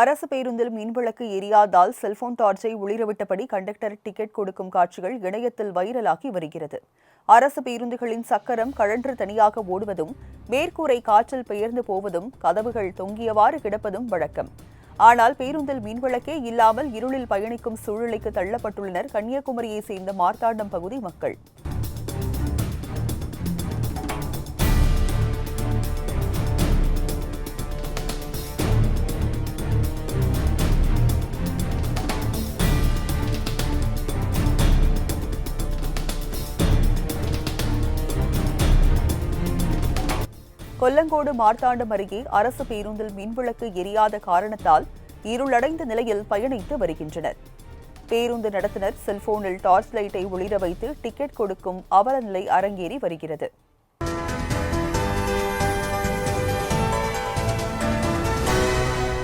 அரசு பேருந்தில் மின்விளக்கு எரியாதால் செல்போன் டார்ச்சை ஒளிரவிட்டபடி கண்டக்டர் டிக்கெட் கொடுக்கும் காட்சிகள் இணையத்தில் வைரலாகி வருகிறது. அரசு பேருந்துகளின் சக்கரம் கழன்று தனியாக ஓடுவதும் மேற்கூரை காற்றில் பெயர்ந்து போவதும் கதவுகள் தொங்கியவாறு கிடப்பதும் வழக்கம். ஆனால் பேருந்தில் மின்விளக்கே இல்லாமல் இருளில் பயணிக்கும் சூழ்நிலைக்கு தள்ளப்பட்டுள்ளனர் கன்னியாகுமரியைச் சேர்ந்த மார்த்தாண்டம் பகுதி மக்கள். கொல்லங்கோடு மார்த்தாண்டம் அருகே அரசு பேருந்தில் மின்விளக்கு எரியாத காரணத்தால் இருளடைந்த நிலையில் பயணித்து வருகின்றனர். பேருந்து நடத்துனர் செல்போனில் டார்ச் லைட்டை ஒளிர வைத்து டிக்கெட் கொடுக்கும் அவல நிலை அரங்கேறி வருகிறது.